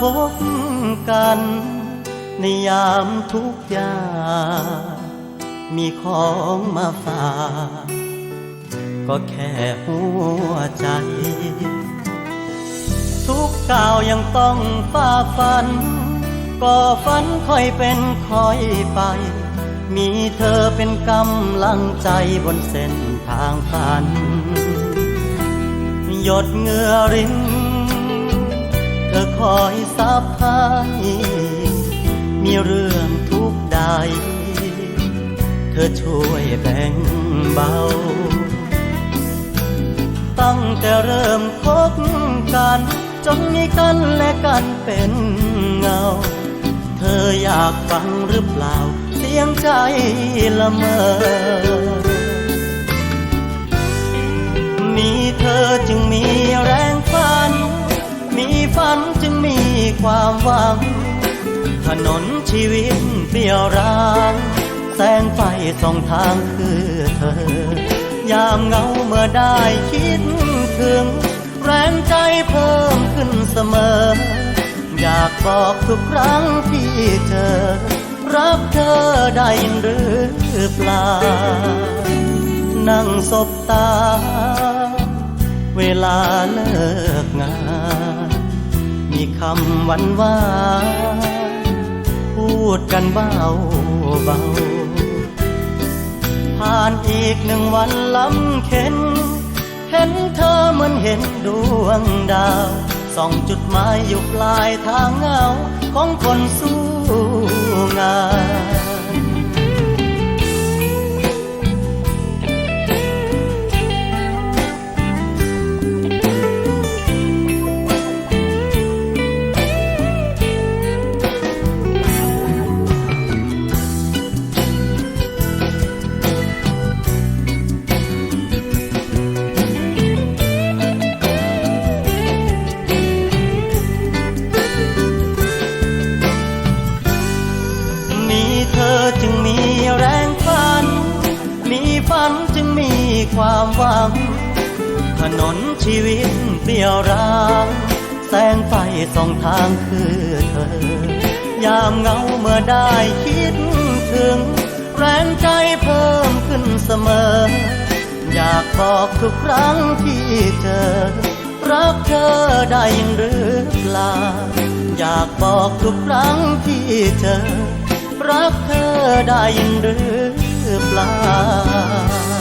พบกัน ในยามทุกยา มีของมาฝากก็แค่หัวใจ ทุกก้าวยังต้องฝ่าฟัน ก็ฝันค่อยเป็นค่อยไป มีเธอเป็นกำลังใจบนเส้นทางฝัน หยดเงื่อริน เธอคอยซับให้มีเรื่องทุกใด เธอช่วยแบ่งเบา ตั้งแต่เริ่มคบกัน จนมีกันและกันเป็นเงา เธออยากฟังหรือเปล่า เสียงใจละเมอมีเธอจึง ความหวัง ถนนชีวิตเปลี่ยวร้างแสงไฟส่องทางคือเธอ ยามเงาเมื่อได้คิดถึง แรงใจเพิ่มขึ้นเสมอ อยากบอกทุกครั้งที่เจอ รักเธอได้หรือเปล่า นั่งสบตา เวลาเลิกงาน มีคำหวันหวานพูดกันเบาเบา ผ่านอีกหนึ่งวันลำเข็น เห็นเธอเหมือนเห็นดวงดาวส่องจุดหมายอยู่ปลายทางเงา ของคนสู้งาน เธอจึงมีแรงฝัน มีฝันจึงมีความหวัง ถนนชีวิตเปี่ยวร้างแสงไฟส่องทางคือเธอ ยามเงาเมื่อได้คิดถึง แรงใจเพิ่มขึ้นเสมอ อยากบอกทุกครั้งที่เจอ รักเธอได้ยินหรือเปล่าอยากบอกทุกครั้งที่เจอ รักเธอได้ยินหรือเปล่า